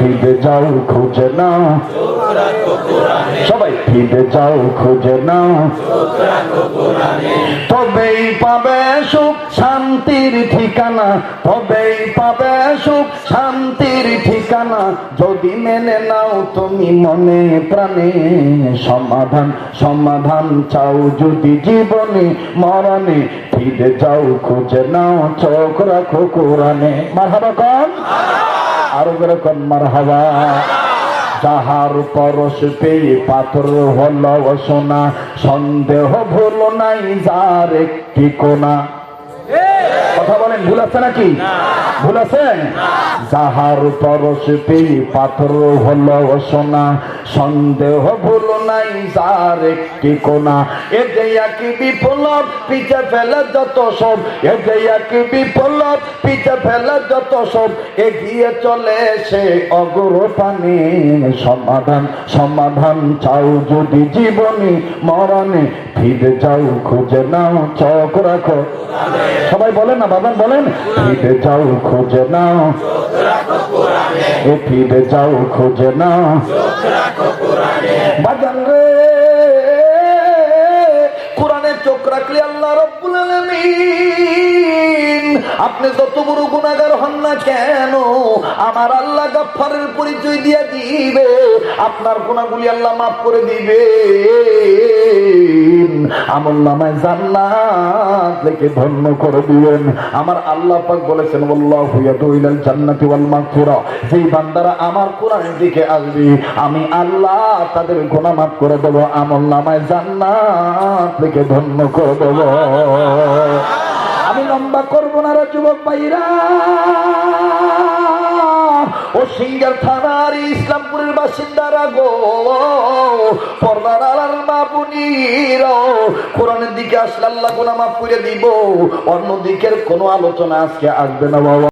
ফিরে যাও, খুঁজে নাও। সবাই ফিরে যাও, খুঁজে নাও। তবেই পাবে সুখ, শান্তির ঠিকানা। তবেই পাবে সুখ, শান্তির ঠিকানা। যদি মেনে নাও তুমি মনে প্রাণে সমাধান। সমাধান চাও যদি জীবনে, মরণে। ফিরে যাও, খুঁজে নাও, চোখ রাখো কোরআনে। মারহাবা কন আরও করে যাহার পরশ পেয়ে পাথর হল সোনা সন্দেহ ভুল নাই যার একটি কোনা। কথা বলেন ভুল আছে নাকি? ভুল আছে? যাহার পরশ পেয়ে পাথর হল সোনা সন্দেহ ভুল নাই যার একটি কোনা। এ যে একই বিপ্লব পিছে ফেলে যত সব। এ যে একই বিপ্লব পিছে ফেলে যত সব। এগিয়ে চলে সে অগ্র পানে। সমাধান সমাধান চাও যদি জীবনে মরণে। ফিরে যাও খুঁজে নাও চোখ রাখো। সবাই বলেন না বাবা বলেন? ফিরে যাও খোঁজে নাও। এ ফিরে যাও খোঁজে নাও। বাজান রে কোরআনে চোখ রাখলে আল্লাহ রব্বুল আলামিন আপনি যত বড় গুণাগার হন না কেন, আমার আল্লাহ গাফফারের পরিচয় দিয়ে দিবে, আপনার গুণাগুলি আল্লাহ মাফ করে দিবে। আমল নামায় জান্নাত লেখে ধন্য করে দিবেন। আমার আল্লাহ পাক বলেছেন আল্লাহু ইয়াদু ইলাল জান্নাতি ওয়াল মাগফিরা। যেই বান্দারা আমার কোরআনের দিকে আসবে, আমি আল্লাহ তাদের গুনাহ মাফ করে দেব। আমল নামায় জান্নাত লেখে ধন্য করে দেব। আমি লম্বা করব না রে যুবক ভাইরা। ও সিঙ্গার থানার ইসলামপুরের বাসিন্দারা গো, পর্দার আলার মা বুনির কোরআনের দিকে আসলে আল্লাহ গোনা মাফ করে দিব। অন্য দিকের কোনো আলোচনা আজকে আসবে না বাবা।